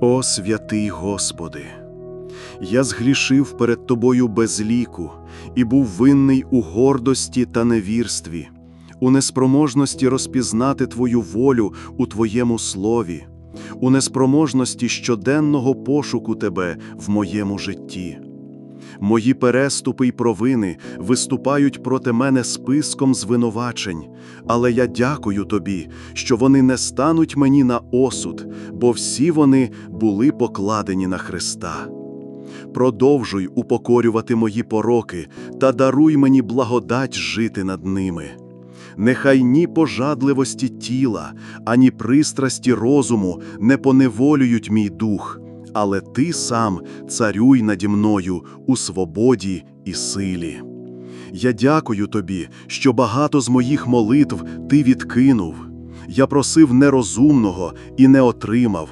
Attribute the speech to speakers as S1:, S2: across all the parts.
S1: О святий Господи! Я згрішив перед Тобою без ліку і був винний у гордості та невірстві, у неспроможності розпізнати Твою волю у Твоєму слові, у неспроможності щоденного пошуку Тебе в моєму житті. Мої переступи й провини виступають проти мене списком звинувачень, але я дякую тобі, що вони не стануть мені на осуд, бо всі вони були покладені на Христа. Продовжуй упокорювати мої пороки та даруй мені благодать жити над ними. Нехай ні пожадливості тіла, ані пристрасті розуму не поневолюють мій дух, але ти сам царюй наді мною у свободі і силі. Я дякую тобі, що багато з моїх молитв ти відкинув. Я просив нерозумного і не отримав,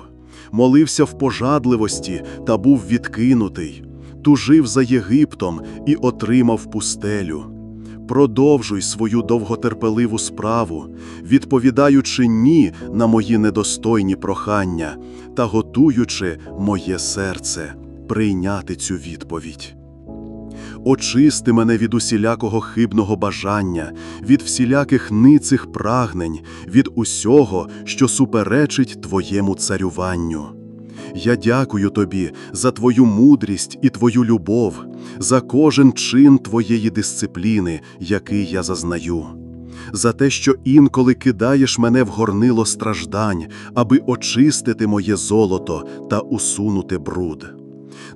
S1: молився в пожадливості та був відкинутий, тужив за Єгиптом і отримав пустелю. Продовжуй свою довготерпеливу справу, відповідаючи ні на мої недостойні прохання та готуючи моє серце прийняти цю відповідь. Очисти мене від усілякого хибного бажання, від всіляких ницих прагнень, від усього, що суперечить Твоєму царюванню. Я дякую тобі за твою мудрість і твою любов, за кожен чин твоєї дисципліни, який я зазнаю, за те, що інколи кидаєш мене в горнило страждань, аби очистити моє золото та усунути бруд.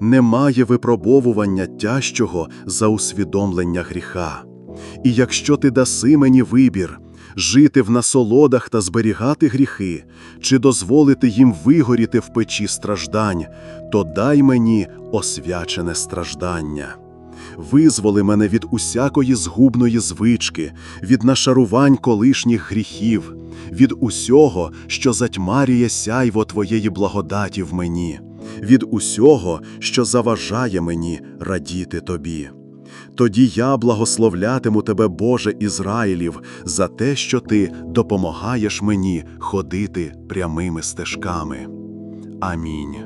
S1: Немає випробовування тяжчого за усвідомлення гріха. І якщо ти даси мені вибір, жити в насолодах та зберігати гріхи, чи дозволити їм вигоріти в печі страждань, то дай мені освячене страждання. Визволи мене від усякої згубної звички, від нашарувань колишніх гріхів, від усього, що затьмарює сяйво Твоєї благодаті в мені, від усього, що заважає мені радіти Тобі. Тоді я благословлятиму тебе, Боже Ізраїлів, за те, що ти допомагаєш мені ходити прямими стежками. Амінь.